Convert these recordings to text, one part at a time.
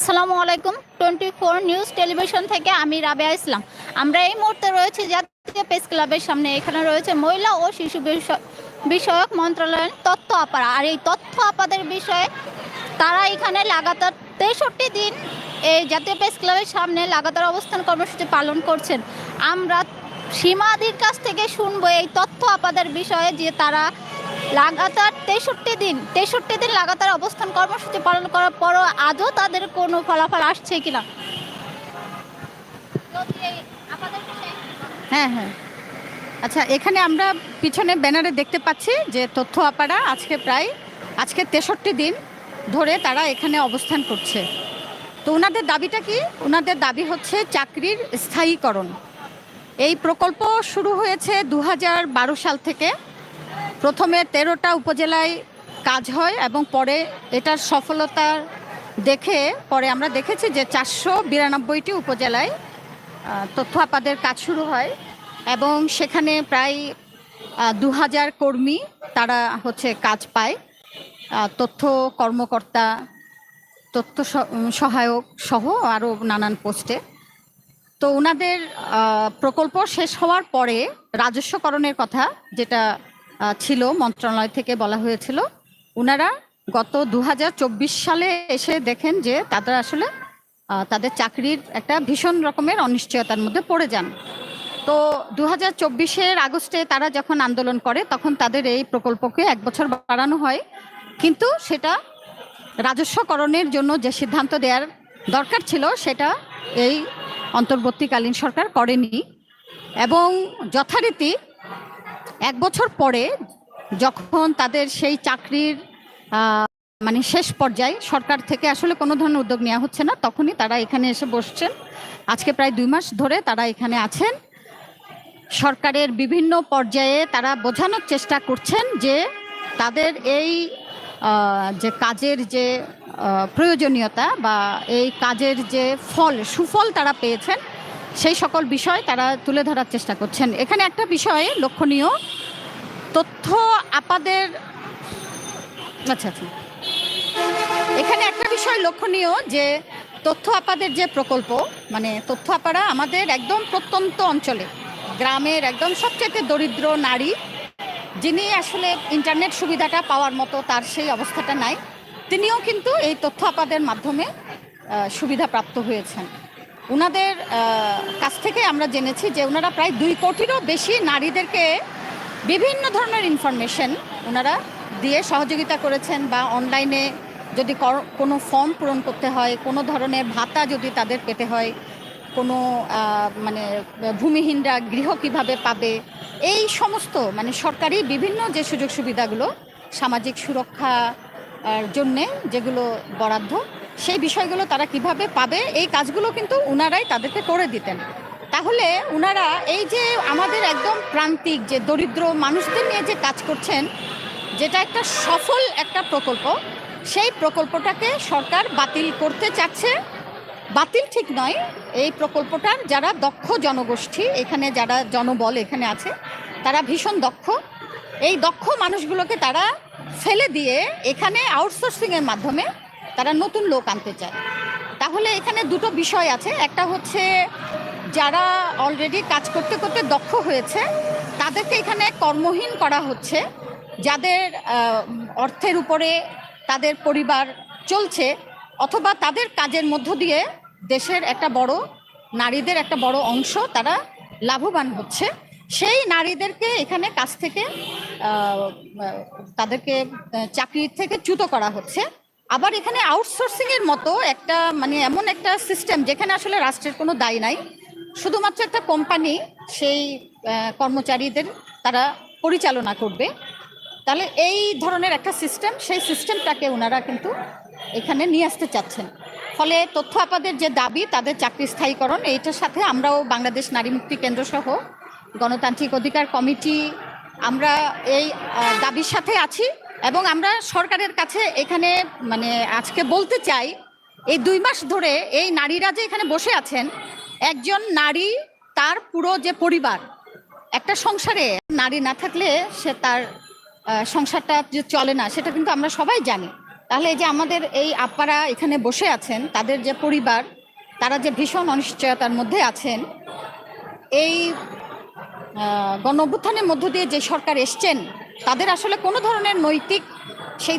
আসসালামু আলাইকুম, twenty four news television থেকে আমি রাবেয়া ইসলাম। আমরা এই মুহূর্তে রয়েছে জাতীয় প্রেস ক্লাবের সামনে। এখানে রয়েছে মহিলা ও শিশু বিষয়- বিষয়ক মন্ত্রণালয়ের তথ্য আপারা। আর এই তথ্য আপাদের বিষয়ে তারা এখানে লাগাতার তেষট্টি দিন এই জাতীয় প্রেস ক্লাবের সামনে লাগাতার অবস্থান কর্মসূচি পালন করছেন। আমরা সীমাদির কাছ থেকে শুনব এই তথ্য আপাদের বিষয়ে যে তারা লাগাতার তেষট্টি দিন তেষট্টি দিন লাগাতার অবস্থান কর্মসূচি পালন করার পরও আজও তাদের কোনো ফলাফল আসছে কিনা? হ্যাঁ হ্যাঁ। আচ্ছা এখানে আমরা পিছনে ব্যানারে দেখতে পাচ্ছি যে তথ্য আপারা আজকে প্রায়, আজকে তেষট্টি দিন ধরে তারা এখানে অবস্থান করছে। তো ওনাদের দাবিটা কি? ওনাদের দাবি হচ্ছে চাকরির স্থায়ীকরণ। এই প্রকল্প শুরু হয়েছে দু হাজার বারো সাল থেকে। প্রথমে তেরোটা উপজেলায় কাজ হয় এবং পরে এটার সফলতা দেখে, পরে আমরা দেখেছি যে চারশো বিরানব্বইটি উপজেলায় তথ্য আপাদের কাজ শুরু হয় এবং সেখানে প্রায় দু হাজার কর্মী তারা হচ্ছে কাজ পায়। তথ্য কর্মকর্তা, তথ্য সহায়ক সহ আরও নানান পোস্টে। তো ওনাদের প্রকল্প শেষ হওয়ার পরে রাজস্বকরণের কথা যেটা ছিল, মন্ত্রণালয় থেকে বলা হয়েছিল। ওনারা গত দু হাজার চব্বিশ সালে এসে দেখেন যে তাদের আসলে তাদের চাকরির একটা ভীষণ রকমের অনিশ্চয়তার মধ্যে পড়ে যান। তো দু হাজার চব্বিশের আগস্টে তারা যখন আন্দোলন করে, তখন তাদের এই প্রকল্পকে এক বছর বাড়ানো হয়। কিন্তু সেটা রাজস্বকরণের জন্য যে সিদ্ধান্ত দেওয়ার দরকার ছিল, সেটা এই অন্তর্বর্তীকালীন সরকার করেনি। এবং যথারীতি এক বছর পরে যখন তাদের সেই চাকরির মানে শেষ পর্যায়ে সরকার থেকে আসলে কোনো ধরনের উদ্যোগ নেওয়া হচ্ছে না, তখনই তারা এখানে এসে বসছেন। আজকে প্রায় দুই মাস ধরে তারা এখানে আছেন। সরকারের বিভিন্ন পর্যায়ে তারা বোঝানোর চেষ্টা করছেন যে তাদের এই যে কাজের যে প্রয়োজনীয়তা বা এই কাজের যে ফল, সুফল তারা পেয়েছেন সেই সকল বিষয় তারা তুলে ধরার চেষ্টা করছেন। এখানে একটা বিষয় লক্ষণীয়, তথ্য আপাদের আচ্ছা আচ্ছা। এখানে একটা বিষয় লক্ষণীয় যে, তথ্য আপাদের যে প্রকল্প মানে তথ্য আপারা আমাদের একদম প্রত্যন্ত অঞ্চলে, গ্রামের একদম সবচেয়ে দরিদ্র নারী, যিনি আসলে ইন্টারনেট সুবিধাটা পাওয়ার মতো তার সেই অবস্থাটা নাই, তিনিও কিন্তু এই তথ্য আপাদের মাধ্যমে সুবিধাপ্রাপ্ত হয়েছেন। ওনাদের কাছ থেকে আমরা জেনেছি যে ওনারা প্রায় দুই কোটিরও বেশি নারীদেরকে বিভিন্ন ধরনের ইনফরমেশন ওনারা দিয়ে সহযোগিতা করেছেন বা অনলাইনে যদি কোনো ফর্ম পূরণ করতে হয়, কোনো ধরনের ভাতা যদি তাদের পেতে হয়, কোনো মানে ভূমিহীনরা গৃহ কীভাবে পাবে, এই সমস্ত মানে সরকারি বিভিন্ন যে সুযোগ সুবিধাগুলো, সামাজিক সুরক্ষা জন্যে যেগুলো বরাদ্দ সেই বিষয়গুলো তারা কীভাবে পাবে, এই কাজগুলো কিন্তু উনারাই তাদেরকে করে দিতেন। তাহলে উনারা এই যে আমাদের একদম প্রান্তিক যে দরিদ্র মানুষদের নিয়ে যে কাজ করছেন, যেটা একটা সফল একটা প্রকল্প, সেই প্রকল্পটাকে সরকার বাতিল করতে চাচ্ছে। বাতিল ঠিক নয়, এই প্রকল্পটার যারা দক্ষ জনগোষ্ঠী, এখানে যারা জনবল এখানে আছে, তারা ভীষণ দক্ষ। এই দক্ষ মানুষগুলোকে তারা ফেলে দিয়ে এখানে আউটসোর্সিংয়ের মাধ্যমে তারা নতুন লোক আনতে চায়। তাহলে এখানে দুটো বিষয় আছে। একটা হচ্ছে যারা অলরেডি কাজ করতে করতে দক্ষ হয়েছে, তাদেরকে এখানে কর্মহীন করা হচ্ছে। যাদের অর্থের উপরে তাদের পরিবার চলছে, অথবা তাদের কাজের মধ্য দিয়ে দেশের একটা বড়, নারীদের একটা বড় অংশ তারা লাভবান হচ্ছে। সেই নারীদেরকে এখানে কাজ থেকে তাদেরকে চাকরির থেকে চ্যুত করা হচ্ছে। আবার এখানে আউটসোর্সিং এর মতো একটা মানে এমন একটা সিস্টেম যেখানে আসলে রাষ্ট্রের কোনো দায় নাই। শুধুমাত্র একটা কোম্পানি সেই কর্মচারীদের তারা পরিচালনা করবে। তাহলে এই ধরনের একটা সিস্টেম সেই সিস্টেমটাকে ওনারা কিন্তু এখানে নিয়ে আসতে চাচ্ছেন। ফলে তথ্য আপাদের যে দাবি, তাদের চাকরি স্থায়ীকরণ, এইটার সাথে আমরাও বাংলাদেশ নারী মুক্তি কেন্দ্র সহ গণতান্ত্রিক অধিকার কমিটি, আমরা এই দাবির সাথে আছি। এবং আমরা সরকারের কাছে এখানে মানে আজকে বলতে চাই, এই দুই মাস ধরে এই নারীরা যে এখানে বসে আছেন, একজন নারী তার পুরো যে পরিবার, একটা সংসারে, নারী না থাকলে সে তার সংসারটা যে চলে না, সেটা কিন্তু আমরা সবাই জানি। তাহলে এই যে আমাদের এই আপারা এখানে বসে আছেন, তাদের যে পরিবার, তারা যে ভীষণ অনিশ্চয়তার মধ্যে আছেন, এই গণ অভ্যুত্থানের মধ্য দিয়ে যে সরকার এসছেন তাদের আসলে কোনো ধরনের নৈতিক সেই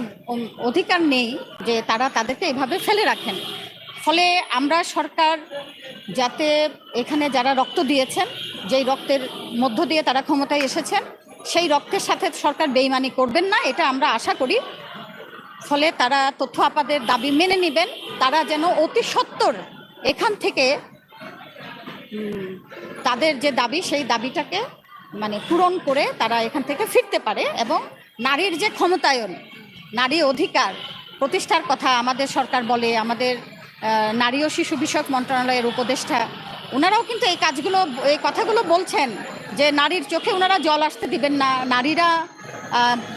অধিকার নেই যে তারা তাদেরকে এভাবে ফেলে রাখেন। ফলে আমরা সরকার যাতে এখানে যারা রক্ত দিয়েছেন, যেই রক্তের মধ্য দিয়ে তারা ক্ষমতায় এসেছেন, সেই রক্তের সাথে সরকার বেইমানি করবেন না, এটা আমরা আশা করি। ফলে তারা তথ্য আপাদের দাবি মেনে নেবেন, তারা যেন অতি সত্বর এখান থেকে তাদের যে দাবি, সেই দাবিটাকে মানে পূরণ করে তারা এখান থেকে ফিরতে পারে এবং নারীর যে ক্ষমতায়ন, নারী অধিকার প্রতিষ্ঠার কথা আমাদের সরকার বলে, আমাদের নারী ও শিশু বিষয়ক মন্ত্রণালয়ের উপদেষ্টা ওনারাও কিন্তু এই কাজগুলো, এই কথাগুলো বলছেন যে নারীর চোখে ওনারা জল আসতে দিবেন না, নারীরা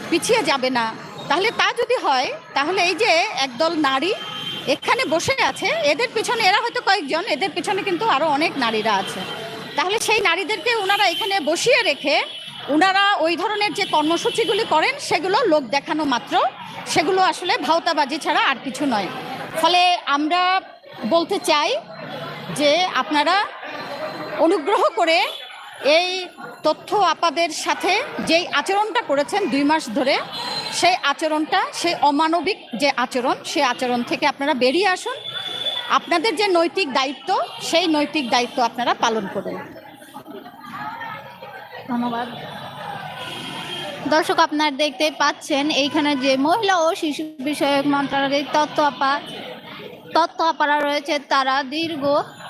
পিছিয়ে যাবে না। তাহলে তা যদি হয়, তাহলে এই যে একদল নারী এখানে বসে আছে, এদের পিছনে এরা হয়তো কয়েকজন, এদের পিছনে কিন্তু আরও অনেক নারীরা আছে। তাহলে সেই নারীদেরকে ওনারা এখানে বসিয়ে রেখে ওনারা ওই ধরনের যে কর্মসূচিগুলি করেন, সেগুলো লোক দেখানো মাত্র। সেগুলো আসলে ভাওতাবাজি ছাড়া আর কিছু নয়। ফলে আমরা বলতে চাই যে আপনারা অনুগ্রহ করে এই তথ্য আপাদের সাথে যেই আচরণটা করেছেন দুই মাস ধরে, সেই আচরণটা, সেই অমানবিক যে আচরণ, সেই আচরণ থেকে আপনারা বেরিয়ে আসুন। আপনাদের যে নৈতিক দায়িত্ব, সেই নৈতিক দায়িত্ব আপনারা পালন করুন। ধন্যবাদ। দর্শক, আপনারা দেখতে পাচ্ছেন, এইখানে যে মহিলা ও শিশু বিষয়ক মন্ত্রণালয়ের তত্ত্ব আপা, তত্ত্ব আপারা রয়েছে, তারা দীর্ঘ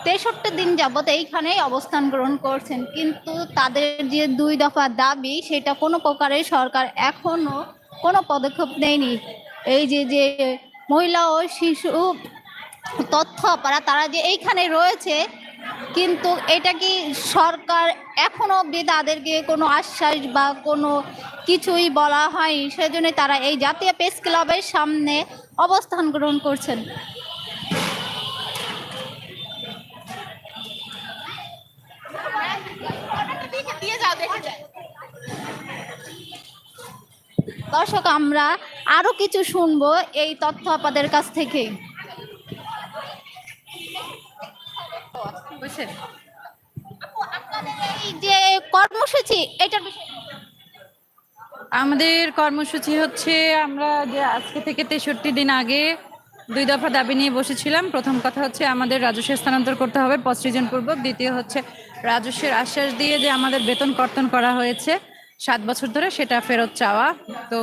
তেষট্টি দিন যাবত এইখানেই অবস্থান গ্রহণ করছেন। কিন্তু তাদের যে দুই দফা দাবি, সেটা কোনো প্রকারে সরকার এখনও কোনো পদক্ষেপ নেয়নি। এই যে যে মহিলা ও শিশু তথ্য আপারা তারা যে এইখানে রয়েছে, কিন্তু এটা কি সরকার এখনও অবধি তাদেরকে কোনো আশ্বাস বা কোনো কিছুই বলা হয়নি? সেজন্য তারা এই জাতীয় প্রেস ক্লাবের সামনে অবস্থান গ্রহণ করছেন। দর্শক, আমরা আরও কিছু শুনব এই তথ্য আপাদের কাছ থেকে বুঝছেন? এই যে কর্মসূচি এটার বিষয়ে আমাদের কর্মসূচি হচ্ছে আমরা যে আজকে থেকে তেষট্টি দিন আগে দুই দফা দাবি নিয়ে বসেছিলাম। প্রথম কথা হচ্ছে আমাদের রাজস্ব স্থানান্তর করতে হবে পশ্চিজন পূর্বক। দ্বিতীয় হচ্ছে রাজস্বের আশ্বাস দিয়ে যে আমাদের বেতন কর্তন করা হয়েছে সাত বছর ধরে সেটা ফেরত চাওয়া। তো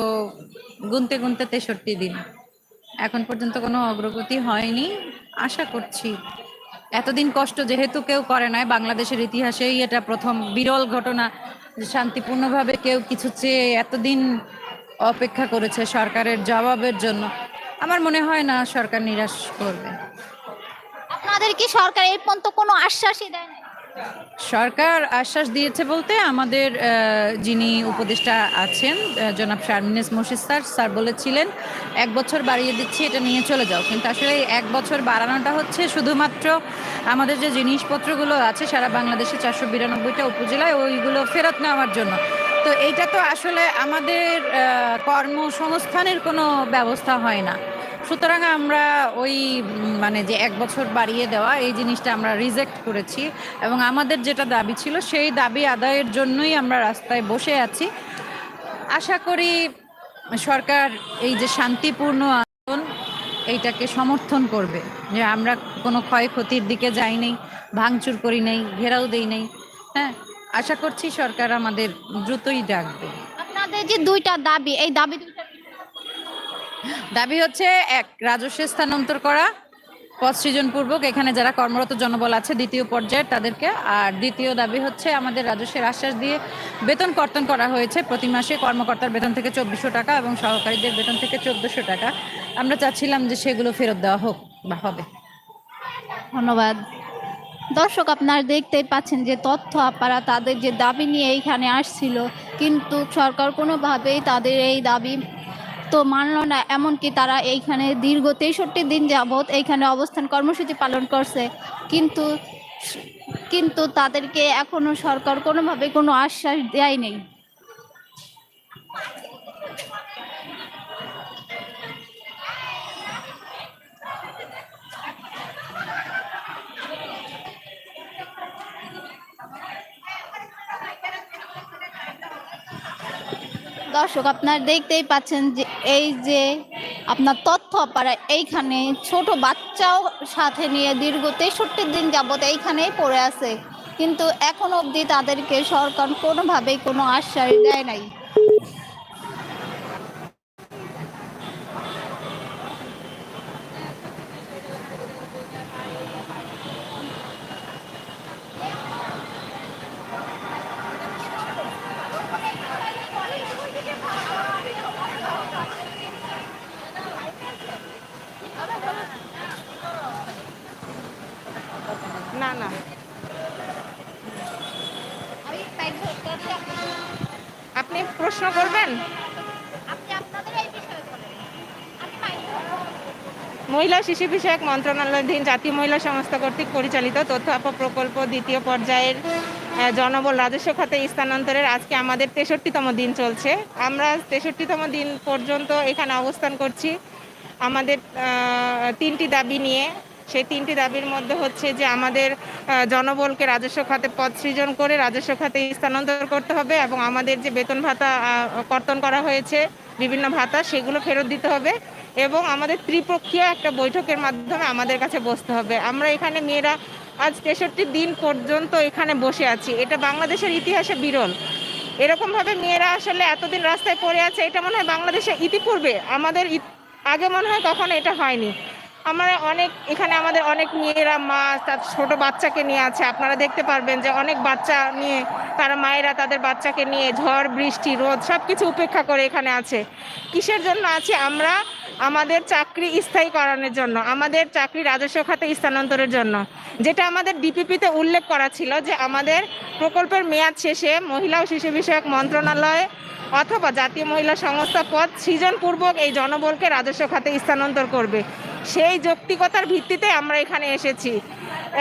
গুনতে গুনতে তেষট্টি দিন। এখন পর্যন্ত কোনো অগ্রগতি হয়নি। আশা করছি। এতদিন কষ্ট যেহেতু কেউ করে নাই, বাংলাদেশের ইতিহাসেই এটা প্রথম বিরল ঘটনা শান্তিপূর্ণভাবে কেউ কিছু চেয়ে এতদিন অপেক্ষা করেছে সরকারের জবাবের জন্য। আমার মনে হয় না সরকার নিরাশ করবে। আপনাদের কি সরকার এই পর্যন্ত কোনো আশ্বাসই দেয় সরকার আশ্বাস দিয়েছে বলতে আমাদের যিনি উপদেষ্টা আছেন জনাব শারমিনেস মুর্শিদ স্যার স্যার বলেছিলেন, এক বছর বাড়িয়ে দিচ্ছি, এটা নিয়ে চলে যাও। কিন্তু আসলে এক বছর বাড়ানোটা হচ্ছে শুধুমাত্র আমাদের যে জিনিসপত্রগুলো আছে, সারা বাংলাদেশে চারশো বিরানব্বইটা উপজেলায়, ওইগুলো ফেরত নেওয়ার জন্য। তো এইটা তো আসলে আমাদের কর্মসংস্থানের কোনো ব্যবস্থা হয় না। সুতরাং আমরা ওই মানে যে এক বছর বাড়িয়ে দেওয়া, এই জিনিসটা আমরা রিজেক্ট করেছি এবং আমাদের যেটা দাবি ছিল, সেই দাবি আদায়ের জন্যই আমরা রাস্তায় বসে আছি। আশা করি সরকার এই যে শান্তিপূর্ণ আন্দোলন, এইটাকে সমর্থন করবে। যে আমরা কোনো ক্ষয়ক্ষতির দিকে যাইনি ভাঙচুর করি নাই, ঘেরাও দেই নাই। হ্যাঁ আশা করছি সরকার আমাদের দ্রুতই ডাকবে। আপনাদের যে দুইটা দাবি, এই দাবি দাবি হচ্ছে এক রাজস্ব স্থানান্তর করা পদ সৃজনপূর্বক এখানে যারা কর্মরত জনবল আছে, দ্বিতীয় পর্যায়ে তাদেরকে। আর দ্বিতীয় দাবি হচ্ছে আমাদের রাজস্বের আশ্বাস দিয়ে বেতন কর্তন করা হয়েছে প্রতি মাসে কর্মকর্তার বেতন থেকে চব্বিশশো টাকা এবং সহকারীদের বেতন থেকে চোদ্দোশো টাকা। আমরা চাচ্ছিলাম যে সেগুলো ফেরত দেওয়া হোক বা হবে। ধন্যবাদ। দর্শক, আপনারা দেখতেই পাচ্ছেন যে তথ্য আপারা তাদের যে দাবি নিয়ে এইখানে আসছিল, কিন্তু সরকার কোনোভাবেই তাদের এই দাবি তো মানল না, এমনকি তারা এইখানে দীর্ঘ তেষট্টি দিন যাবৎ এইখানে অবস্থান কর্মসূচি পালন করছে। কিন্তু কিন্তু তাদেরকে এখনও সরকার কোনোভাবে কোনো আশ্বাস দেয়নি। দর্শক, আপনার দেখতেই পাচ্ছেন যে এই যে আপনার তথ্য পাড়া এইখানে ছোট বাচ্চাও সাথে নিয়ে দীর্ঘ তেষট্টি দিন যাবৎ এইখানেই পড়ে আছে। কিন্তু এখন অবধি তাদেরকে সরকার কোনোভাবেই কোনো আশ্বাস দেয় নাই। না না। আপনি প্রশ্ন করবেন? মহিলা শিশু বিষয়ক মন্ত্রণালয়াধীন জাতীয় মহিলা সংস্থা কর্তৃক পরিচালিত তথ্য আপা প্রকল্প দ্বিতীয় পর্যায়ের জনবল রাজস্ব খাতে স্থানান্তরের আজকে আমাদের তেষট্টিতম দিন চলছে। আমরা তেষট্টিতম দিন পর্যন্ত এখানে অবস্থান করছি। আমাদের তিনটি দাবি নিয়ে সেই তিনটি দাবির মধ্যে হচ্ছে যে আমাদের জনবলকে রাজস্ব খাতে পদ সৃজন করে রাজস্ব খাতে স্থানান্তর করতে হবে এবং আমাদের যে বেতন ভাতা কর্তন করা হয়েছে, বিভিন্ন ভাতা, সেগুলো ফেরত দিতে হবে এবং আমাদের ত্রিপক্ষীয় একটা বৈঠকের মাধ্যমে আমাদের কাছে বসতে হবে। আমরা এখানে মেয়েরা আজ তেষট্টি দিন পর্যন্ত এখানে বসে আছি। এটা বাংলাদেশের ইতিহাসে বিরল। এরকমভাবে মেয়েরা আসলে এতদিন রাস্তায় পড়ে আছে, এটা মনে হয় বাংলাদেশে ইতিপূর্বে। আমাদের আগে মনে হয় কখনো এটা হয়নি। আমরা অনেক, এখানে আমাদের অনেক মেয়েরা, মা, তার ছোট বাচ্চাকে নিয়ে আছে। আপনারা দেখতে পারবেন যে অনেক বাচ্চা নিয়ে, তারা মায়েরা তাদের বাচ্চাকে নিয়ে ঝড়, বৃষ্টি, রোদ সব কিছু উপেক্ষা করে এখানে আছে। কিসের জন্য আছে? আমরা আমাদের চাকরি স্থায়ী করানোর জন্য, আমাদের চাকরি রাজস্ব খাতে স্থানান্তরের জন্য। যেটা আমাদের ডিপিপিতে উল্লেখ করা ছিল যে আমাদের প্রকল্পের মেয়াদ শেষে মহিলা ও শিশু বিষয়ক মন্ত্রণালয় অথবা জাতীয় মহিলা সংস্থা পদ সৃজনপূর্বক এই জনবলকে রাজস্ব খাতে স্থানান্তর করবে। সেই যৌক্তিকতার ভিত্তিতে আমরা এখানে এসেছি।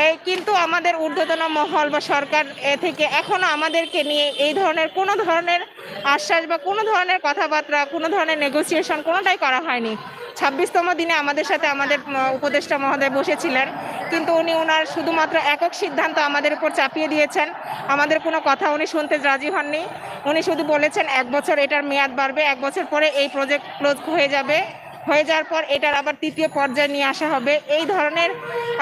এই কিন্তু আমাদের ঊর্ধ্বতন মহল বা সরকার এ থেকে এখনও আমাদেরকে নিয়ে এই ধরনের কোনো ধরনের আশ্বাস বা কোনো ধরনের কথাবার্তা, কোনো ধরনের নেগোসিয়েশন কোনোটাই করা হয়নি। ছাব্বিশতম দিনে আমাদের সাথে আমাদের উপদেষ্টা মহোদয় বসেছিলেন। কিন্তু উনি ওনার শুধুমাত্র একক সিদ্ধান্ত আমাদের উপর চাপিয়ে দিয়েছেন। আমাদের কোনো কথা উনি শুনতে রাজি হননি। উনি শুধু বলেছেন, এক বছর এটার মেয়াদ বাড়বে, এক বছর পরে এই প্রজেক্ট ক্লোজ হয়ে যাবে। হয়ে যাওয়ার পর এটার আবার তৃতীয় পর্যায়ে নিয়ে আসা হবে। এই ধরনের,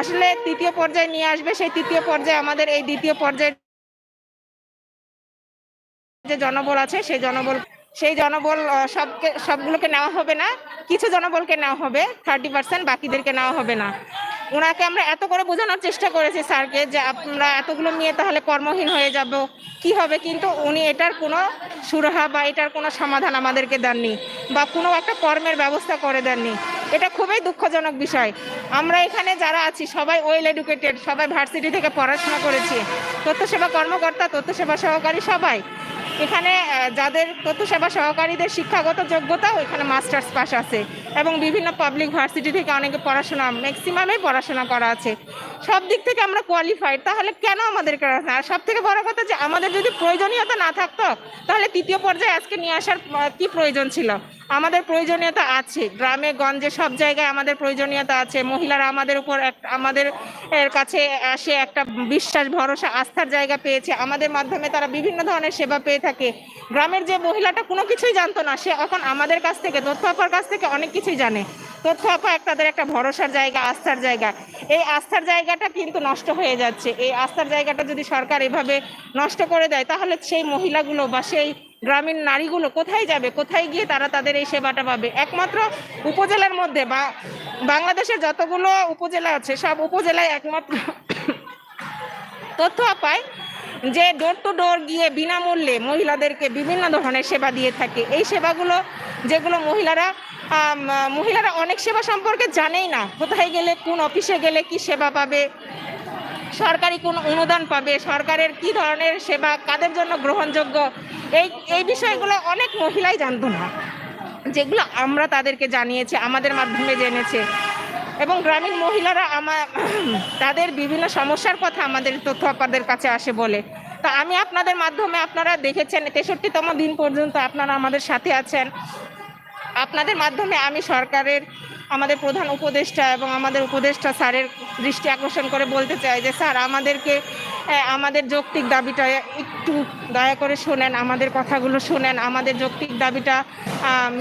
আসলে তৃতীয় পর্যায়ে নিয়ে আসবে, সেই তৃতীয় পর্যায়ে আমাদের এই দ্বিতীয় পর্যায়ে যে জনবল আছে, সেই জনবল সেই জনবল সবকে, সবগুলোকে নেওয়া হবে না। কিছু জনবলকে নেওয়া হবে থার্টি পার্সেন্ট বাকিদেরকে নেওয়া হবে না। ওনাকে আমরা এত করে বোঝানোর চেষ্টা করেছি স্যারকে যে আমরা এতগুলো নিয়ে তাহলে কর্মহীন হয়ে যাব, কি হবে? কিন্তু উনি এটার কোনো সুরাহা বা এটার কোনো সমাধান আমাদেরকে দেননি বা কোনো একটা কর্মের ব্যবস্থা করে দেননি। এটা খুবই দুঃখজনক বিষয়। আমরা এখানে যারা আছি, সবাই ওয়েল এডুকেটেড সবাই ভার্সিটি থেকে পড়াশোনা করেছি। তথ্য সেবা কর্মকর্তা তথ্য সেবা সহকারী সবাই। এখানে যাদের তথ্য সেবা সহকারীদের শিক্ষাগত যোগ্যতাও এখানে মাস্টার্স পাস আছে। এবং বিভিন্ন পাবলিক ভার্সিটি থেকে অনেকে পড়াশোনা ম্যাক্সিমামই পড়াশোনা করা আছে। সব দিক থেকে আমরা কোয়ালিফাইড তাহলে কেন আমাদেরকে রাখা? আর সব থেকে বড় কথা যে, আমাদের যদি প্রয়োজনীয়তা না থাকতো, তাহলে তৃতীয় পর্যায়ে আজকে নিয়ে আসার কি প্রয়োজন ছিল? আমাদের প্রয়োজনীয়তা আছে। গ্রামে, গঞ্জে, সব জায়গায় আমাদের প্রয়োজনীয়তা আছে। মহিলারা আমাদের উপর আমাদের কাছে আসে একটা বিশ্বাস, ভরসা, আস্থার জায়গা পেয়েছে। আমাদের মাধ্যমে তারা বিভিন্ন ধরনের সেবা পেয়ে থাকে। গ্রামের যে মহিলাটা কোনো কিছুই জানতো না, সে এখন আমাদের কাছ থেকে, তথ্য আপার কাছ থেকে অনেক কিছুই জানে। তথ্য আপা তাদের একটা ভরসার জায়গা, আস্থার জায়গা। এই আস্থার জায়গাটা কিন্তু নষ্ট হয়ে যাচ্ছে। এই আস্থার জায়গাটা যদি সরকার এভাবে নষ্ট করে দেয়, তাহলে সেই মহিলাগুলো বা সেই গ্রামীণ নারীগুলো কোথায় যাবে? কোথায় গিয়ে তারা তাদের এই সেবাটা পাবে? একমাত্র উপজেলার মধ্যে বা বাংলাদেশের যতগুলো উপজেলা আছে, সব উপজেলায় একমাত্র তথ্য পায় যে ডোর টু ডোর গিয়ে বিনামূল্যে মহিলাদেরকে বিভিন্ন ধরনের সেবা দিয়ে থাকে। এই সেবাগুলো যেগুলো মহিলারা মহিলারা অনেক সেবা সম্পর্কে জানেই না। কোথায় গেলে, কোন অফিসে গেলে কি সেবা পাবে? সরকারি কোন অনুদান পাবে? সরকারের কি ধরনের সেবা, কাদের জন্য গ্রহণযোগ্য? এই এই বিষয়গুলো অনেক মহিলাই জানতো না। যেগুলো আমরা তাদেরকে জানিয়েছি, আমাদের মাধ্যমে জেনেছে। এবং গ্রামীণ মহিলারা আমার তাদের বিভিন্ন সমস্যার কথা আমাদের তথ্য আপনাদের কাছে আসে বলে। তো আমি আপনাদের মাধ্যমে আপনারা দেখেছেন, তেষট্টিতম দিন পর্যন্ত আপনারা আমাদের সাথে আছেন। আপনাদের মাধ্যমে আমি সরকারের আমাদের প্রধান উপদেষ্টা এবং আমাদের উপদেষ্টা স্যারের দৃষ্টি আকর্ষণ করে বলতে চাই যে, স্যার, আমাদেরকে আমাদের যৌক্তিক দাবিটা একটু দয়া করে শোনেন, আমাদের কথাগুলো শোনেন, আমাদের যৌক্তিক দাবিটা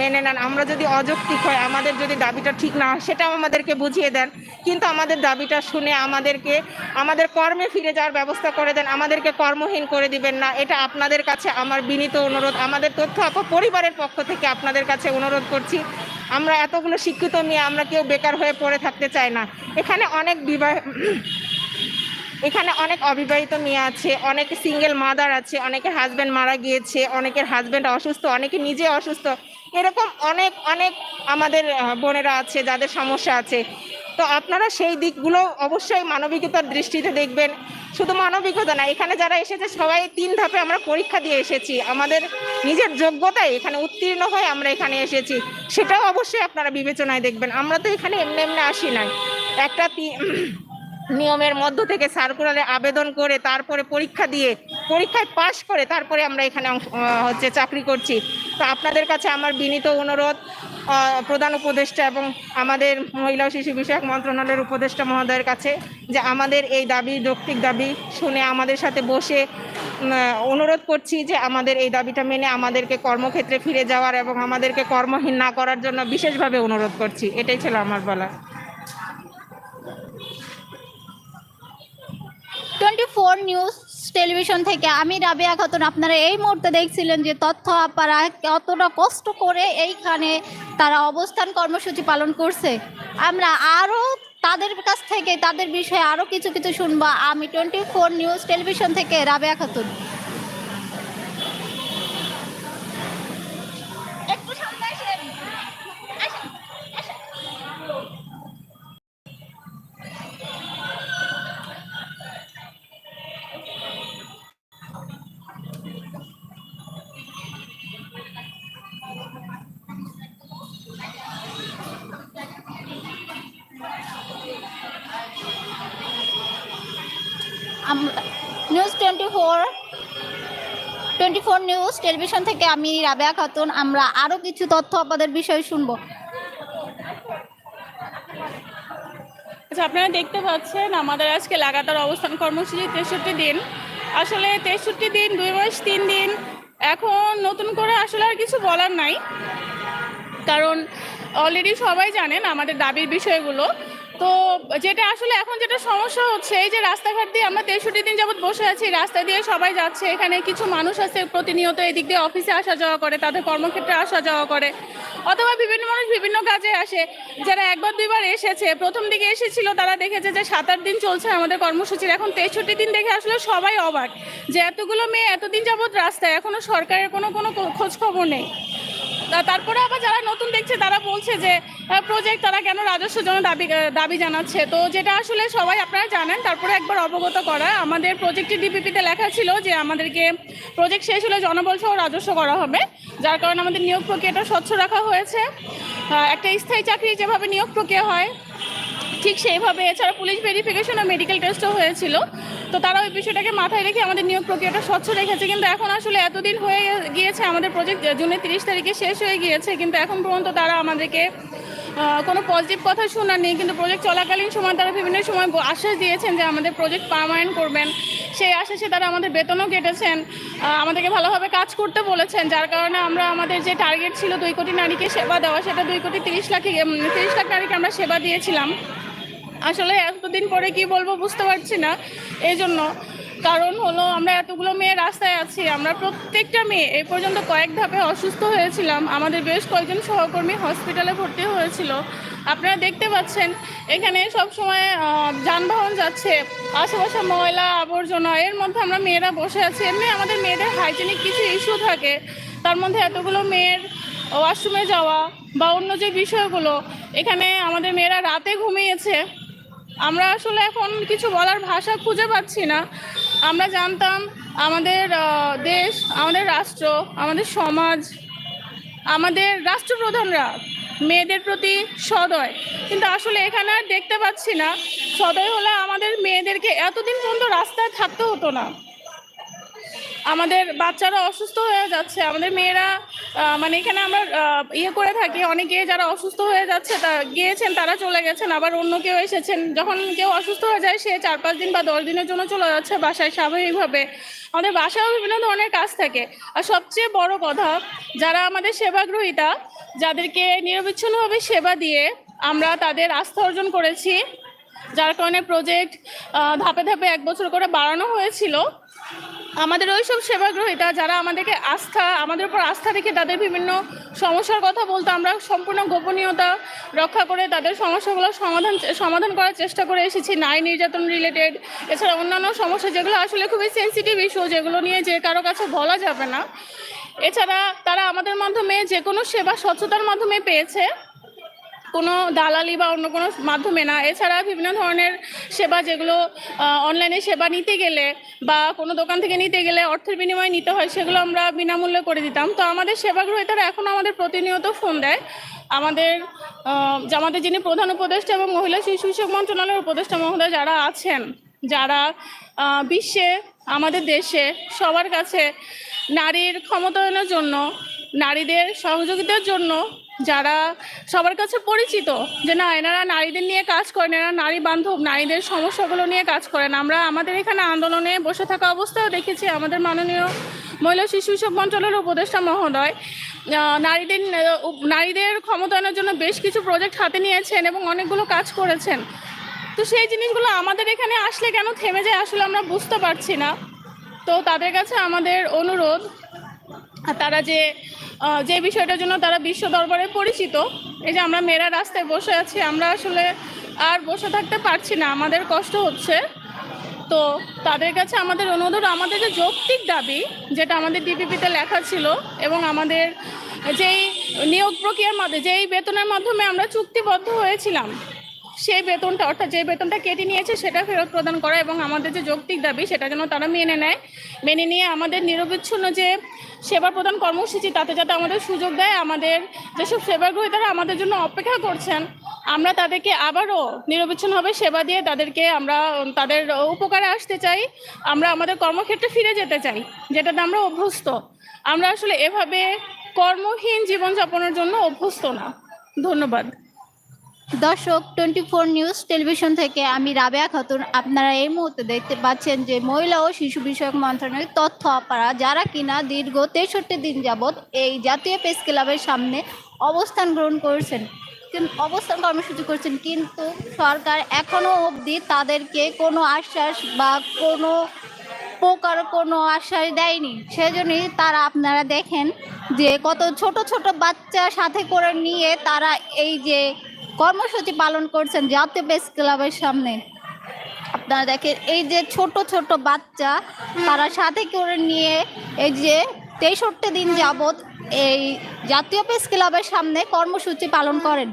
মেনে নেন। আমরা যদি অযৌক্তিক হয়, আমাদের যদি দাবিটা ঠিক না হয়, সেটাও আমাদেরকে বুঝিয়ে দেন। কিন্তু আমাদের দাবিটা শুনে আমাদেরকে, আমাদের কর্মে ফিরে যাওয়ার ব্যবস্থা করে দেন। আমাদেরকে কর্মহীন করে দিবেন না। এটা আপনাদের কাছে আমার বিনীত অনুরোধ। আমাদের তথ্য পরিবারের পক্ষ থেকে আপনাদের কাছে অনুরোধ করছি। আমরা এতগুলো শিক্ষিত নিয়ে আমরা কেউ বেকার হয়ে পড়ে থাকতে চাই না। এখানে অনেক বিবাহ, এখানে অনেক অবিবাহিত মেয়ে আছে, অনেকে সিঙ্গেল মাদার আছে, অনেকের হাজব্যান্ড মারা গিয়েছে, অনেকের হাজব্যান্ড অসুস্থ, অনেকে নিজে অসুস্থ। এরকম অনেক অনেক আমাদের বোনেরা আছে, যাদের সমস্যা আছে। তো আপনারা সেই দিকগুলো অবশ্যই মানবিকতার দৃষ্টিতে দেখবেন। শুধু মানবিকতা না, এখানে যারা এসেছে সবাই তিন ধাপে আমরা পরীক্ষা দিয়ে এসেছি। আমাদের নিজের যোগ্যতায় এখানে উত্তীর্ণ হয়ে আমরা এখানে এসেছি। সেটাও অবশ্যই আপনারা বিবেচনায় দেখবেন। আমরা তো এখানে এমনি এমনি আসি নাই। একটা নিয়মের মধ্য থেকে সার্কুলারে আবেদন করে, তারপরে পরীক্ষা দিয়ে, পরীক্ষায় পাশ করে তারপরে আমরা এখানে হচ্ছে চাকরি করছি। তো আপনাদের কাছে আমার বিনীত অনুরোধ প্রধান উপদেষ্টা এবং আমাদের মহিলা শিশু বিষয়ক মন্ত্রণালয়ের উপদেষ্টা মহোদয়ের কাছে যে আমাদের এই দাবি, যৌক্তিক দাবি শুনে আমাদের সাথে বসে অনুরোধ করছি যে আমাদের এই দাবিটা মেনে আমাদেরকে কর্মক্ষেত্রে ফিরে যাওয়ার এবং আমাদেরকে কর্মহীন না করার জন্য বিশেষভাবে অনুরোধ করছি। এটাই ছিল আমার বলা। টোয়েন্টি ফোর নিউজ টেলিভিশন থেকে আমি রাবিয়া খাতুন, আপনারা এই মুহূর্তে দেখছিলেন যে তথ্য আপারা কতটা কষ্ট করে এইখানে তারা অবস্থান কর্মসূচি পালন করছে। আমরা আরও তাদের কাছ থেকে, তাদের বিষয়ে আরও কিছু কিছু শুনব। আমি টোয়েন্টি ফোর নিউজ টেলিভিশন থেকে Rabeya Khatun. Four news television থেকে আমি রাবেয়া খাতুন। আমরা আরও কিছু তথ্য আপনাদের বিষয়ে শুনব। আচ্ছা আপনারা দেখতে পাচ্ছেন আমাদের আজকে লাগাতার অবস্থান কর্মসূচি তেষট্টি দিন। আসলে তেষট্টি দিন, দুই মাস, তিন দিন, এখন নতুন করে আসলে আর কিছু বলার নাই। কারণ অলরেডি সবাই জানেন আমাদের দাবির বিষয়গুলো। তো যেটা আসলে এখন যেটা সমস্যা হচ্ছে, এই যে রাস্তাঘাট দিয়ে আমরা তেষট্টি দিন যাবৎ বসে আছি, রাস্তা দিয়ে সবাই যাচ্ছে, এখানে কিছু মানুষ আছে প্রতিনিয়ত এদিক দিয়ে অফিসে আসা যাওয়া করে, তাদের কর্মক্ষেত্রে আসা যাওয়া করে, অথবা বিভিন্ন মানুষ বিভিন্ন কাজে আসে, যারা একবার দুইবার এসেছে, প্রথম দিকে এসেছিল, তারা দেখেছে যে সাত আট দিন চলছে আমাদের কর্মসূচির, এখন তেষট্টি দিন দেখে আসলে সবাই অবাক, যে এতগুলো মেয়ে এতদিন যাবৎ রাস্তায় এখনও সরকারের কোনো কোনো খোঁজ খবর নেই। তারপরে আবার যারা নতুন দেখছে, তারা বলছে যে প্রজেক্ট তারা কেন রাজস্ব জন্য দাবি দাবি জানাচ্ছে? তো যেটা আসলে সবাই আপনারা জানেন, তারপরে একবার অবগত করা। আমাদের প্রজেক্টের ডিপিপিতে লেখা ছিল যে, আমাদেরকে প্রজেক্ট শেষ হলে জনবল সহ রাজস্ব করা হবে। যার কারণে আমাদের নিয়োগ প্রক্রিয়াটা স্বচ্ছ রাখা হয়েছে। একটা স্থায়ী চাকরি যেভাবে নিয়োগ প্রক্রিয়া হয়, ঠিক সেইভাবে এছাড়া পুলিশ ভেরিফিকেশন ও মেডিকেল টেস্টও হয়েছিল। তো তারা ওই বিষয়টাকে মাথায় রেখে আমাদের নিয়োগ প্রক্রিয়াটা স্বচ্ছ রেখেছে। কিন্তু এখন আসলে এতদিন হয়ে গিয়েছে, আমাদের প্রজেক্ট জুনের তিরিশ তারিখে শেষ হয়ে গিয়েছে, কিন্তু এখন পর্যন্ত তারা আমাদেরকে কোনো পজিটিভ কথা শোনার নেই। কিন্তু প্রজেক্ট চলাকালীন সময় তারা বিভিন্ন সময় আশ্বাস দিয়েছেন যে আমাদের প্রজেক্ট পার্মানেন্ট করবেন। সেই আশ্বাসে তারা আমাদের বেতনও কেটেছেন। আমাদেরকে ভালোভাবে কাজ করতে বলেছেন, যার কারণে আমরা আমাদের যে টার্গেট ছিল দুই কোটি নারীকে সেবা দেওয়া, সেটা দুই কোটি তিরিশ লাখে তিরিশ লাখ নারীকে আমরা সেবা দিয়েছিলাম। আসলে এতদিন পরে কি বলব বুঝতে পারছি না। এই জন্য কারণ হলো আমরা এতগুলো মেয়ে রাস্তায় আছি, আমরা প্রত্যেকটা মেয়ে এই পর্যন্ত কয়েক ধাপে অসুস্থ হয়েছিলাম। আমাদের বেশ কয়েকজন সহকর্মী হসপিটালে ভর্তি হয়েছিল। আপনারা দেখতে পাচ্ছেন, এখানে সব সময় যানবাহন যাচ্ছে, আশেপাশে ময়লা আবর্জনা, এর মধ্যে আমরা মেয়েরা বসে আছি। এমনি আমাদের মেয়েদের হাইজেনিক কিছু ইস্যু থাকে, তার মধ্যে এতগুলো মেয়ের ওয়াশরুমে যাওয়া বা অন্য যে বিষয়গুলো, এখানে আমাদের মেয়েরা রাতে ঘুমিয়েছে। আমরা আসলে এখন কিছু বলার ভাষা খুঁজে পাচ্ছি না। আমরা জানতাম আমাদের দেশ, আমাদের রাষ্ট্র, আমাদের সমাজ, আমাদের রাষ্ট্রপ্রধানরা মেয়েদের প্রতি সদয়। কিন্তু আসলে এখানে আর দেখতে পাচ্ছি না। সদয় হলে আমাদের মেয়েদেরকে এতদিন পর্যন্ত রাস্তায় থাকতে হতো না। আমাদের বাচ্চারা অসুস্থ হয়ে যাচ্ছে। আমাদের মেয়েরা মানে এখানে আমরা ইয়ে করে থাকি। অনেকে যারা অসুস্থ হয়ে যাচ্ছে, তা গিয়েছেন, তারা চলে গেছেন। আবার অন্য কেউ এসেছেন। যখন কেউ অসুস্থ হয়ে যায়, সে চার পাঁচ দিন বা দশ দিনের জন্য চলে যাচ্ছে বাসায় স্বাভাবিকভাবে। আমাদের বাসায়ও বিভিন্ন ধরনের কাজ থাকে। আর সবচেয়ে বড় কথা, যারা আমাদের সেবাগ্রহীতা, যাদেরকে নিরবিচ্ছিন্নভাবে সেবা দিয়ে আমরা তাদের আস্থা অর্জন করেছি, যার কারণে প্রজেক্ট ধাপে ধাপে এক বছর করে বাড়ানো হয়েছিল। আমাদের ওই সব সেবাগ্রহীতা যারা আমাদেরকে আস্থা, আমাদের উপর আস্থা রেখে তাদের বিভিন্ন সমস্যার কথা বলতে, আমরা সম্পূর্ণ গোপনীয়তা রক্ষা করে তাদের সমস্যাগুলো সমাধান সমাধান করার চেষ্টা করে এসেছি। নারী নির্যাতন রিলেটেড এছাড়া অন্যান্য সমস্যা যেগুলো আসলে খুবই সেন্সিটিভ ইস্যু যেগুলো নিয়ে যে কারও কাছে বলা যাবে না। এছাড়া তারা আমাদের মাধ্যমে যে কোনো সেবা স্বচ্ছতার মাধ্যমে পেয়েছে। কোনো দালালি বা অন্য কোনো মাধ্যমে না। এছাড়া বিভিন্ন ধরনের সেবা যেগুলো অনলাইনে সেবা নিতে গেলে বা কোনো দোকান থেকে নিতে গেলে অর্থের বিনিময়ে নিতে হয়, সেগুলো আমরা বিনামূল্যে করে দিতাম। তো আমাদের সেবাগ্রহীতারা এখন আমাদের প্রতিনিয়ত ফোন দেয়। আমাদের আমাদের যিনি প্রধান উপদেষ্টা এবং মহিলা শিশু বিষয়ক মন্ত্রণালয়ের উপদেষ্টা মহোদয় যারা আছেন, যারা বিশ্বে, আমাদের দেশে সবার কাছে নারীর ক্ষমতায়নের জন্য, নারীদের সহযোগিতার জন্য যারা সবার কাছে পরিচিত যে না, এনারা নারীদের নিয়ে কাজ করেন, এনারা নারী বান্ধব, নারীদের সমস্যাগুলো নিয়ে কাজ করেন। আমরা আমাদের এখানে আন্দোলনে বসে থাকা অবস্থাও দেখেছি। আমাদের মাননীয় মহিলা শিশু বিষয়ক মন্ত্রণালয়ের উপদেষ্টা মহোদয় নারীদের নারীদের ক্ষমতায়নের জন্য বেশ কিছু প্রজেক্ট হাতে নিয়েছেন এবং অনেকগুলো কাজ করেছেন। তো সেই জিনিসগুলো আমাদের এখানে আসলে কেন থেমে যায় আসলে আমরা বুঝতে পারছি না। তো তাদের কাছে আমাদের অনুরোধ তারা যে যে বিষয়টার জন্য তারা বিশ্ব দরবারে পরিচিত, এই যে আমরা মেয়েরা রাস্তায় বসে আছি, আমরা আসলে আর বসে থাকতে পারছি না, আমাদের কষ্ট হচ্ছে। তো তাদের কাছে আমাদের অনুরোধ, আমাদের যে যৌক্তিক দাবি, যেটা আমাদের ডিপিপিতে লেখা ছিল, এবং আমাদের যেই নিয়োগ প্রক্রিয়ার মাধ্যমে, যেই বেতনের মাধ্যমে আমরা চুক্তিবদ্ধ হয়েছিলাম সেই বেতনটা, অর্থাৎ যে বেতনটা কেটে নিয়েছে সেটা ফেরত প্রদান করা এবং আমাদের যে যৌক্তিক দাবি সেটা যেন তারা মেনে নেয়। মেনে নিয়ে আমাদের নিরবিচ্ছিন্ন যে সেবা প্রদান কর্মসূচি, তাতে যাতে আমাদের সুযোগ দেয়, আমাদের যেসব সেবাগ্রহীতারা আমাদের জন্য অপেক্ষা করছেন, আমরা তাদেরকে আবারও নিরবিচ্ছিন্নভাবে সেবা দিয়ে তাদেরকে আমরা, তাদের উপকারে আসতে চাই, আমরা আমাদের কর্মক্ষেত্রে ফিরে যেতে চাই, যেটাতে আমরা অভ্যস্ত। আমরা আসলে এভাবে কর্মহীন জীবনযাপনের জন্য অভ্যস্ত না। ধন্যবাদ। দর্শক, টোয়েন্টি ফোর নিউজ টেলিভিশন থেকে আমি রাবেয়া খাতুন। আপনারা এই মুহূর্তে দেখতে পাচ্ছেন যে মহিলা ও শিশু বিষয়ক মন্ত্রণালয়ের তথ্য অপারা যারা কিনা দীর্ঘ তেষট্টি দিন যাবৎ এই জাতীয় প্রেস ক্লাবের সামনে অবস্থান গ্রহণ করেছেন। অবস্থান কর্মসূচি করছেন, কিন্তু সরকার এখনও অবধি তাদেরকে কোনো আশ্বাস বা কোনো প্রকার কোনো আশ্বাস দেয়নি। সেজন্যই তারা আপনারা দেখেন যে কত ছোট ছোট বাচ্চা সাথে করে নিয়ে তারা এই যে কর্মসূচি পালন করছেন জাতীয় প্রেস ক্লাবের সামনে। আপনারা দেখেন, এই যে ছোট ছোট বাচ্চা, তারা সাথে করে নিয়ে এই যে তেষট্টি দিন যাবৎ এই জাতীয় প্রেস ক্লাবের সামনে কর্মসূচি পালন করেন।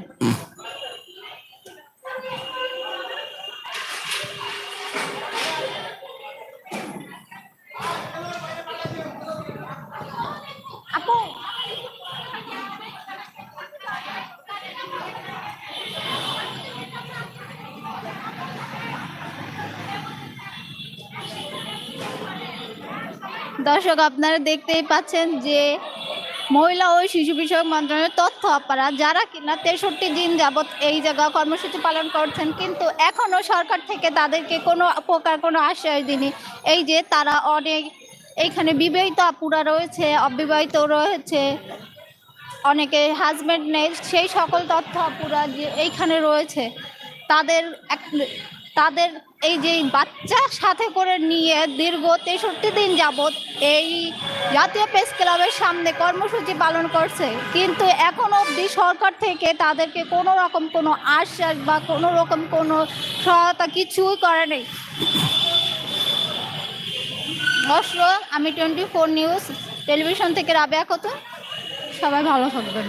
দর্শক, আপনারা দেখতেই পাচ্ছেন যে মহিলা ও শিশু বিষয়ক মন্ত্রণালয়ের তথ্য অপারা যারা কিনা তেষট্টি দিন যাবৎ এই জায়গা কর্মসূচি পালন করছেন, কিন্তু এখনও সরকার থেকে তাদেরকে কোনো প্রকার কোনো আশ্বাস দিনি এই যে তারা অনেক, এইখানে বিবাহিত আপুরা রয়েছে, অবিবাহিত রয়েছে, অনেকে হাজব্যান্ড নেই, সেই সকল তথ্য আপুরা যে এইখানে রয়েছে, তাদের এক, তাদের এই যে বাচ্চা সাথে করে নিয়ে দীর্ঘ তেষট্টি দিন যাবৎ এই জাতীয় প্রেস ক্লাবের সামনে কর্মসূচি পালন করছে। কিন্তু এখন অবধি সরকার থেকে তাদেরকে কোনো রকম কোনো আশ্বাস বা কোনো রকম কোনো সহায়তা কিছুই করে নেই। দর্শক আমি টোয়েন্টি ফোর নিউজ, টেলিভিশন থেকে রাবেয়া কত সবাই ভালো থাকবেন।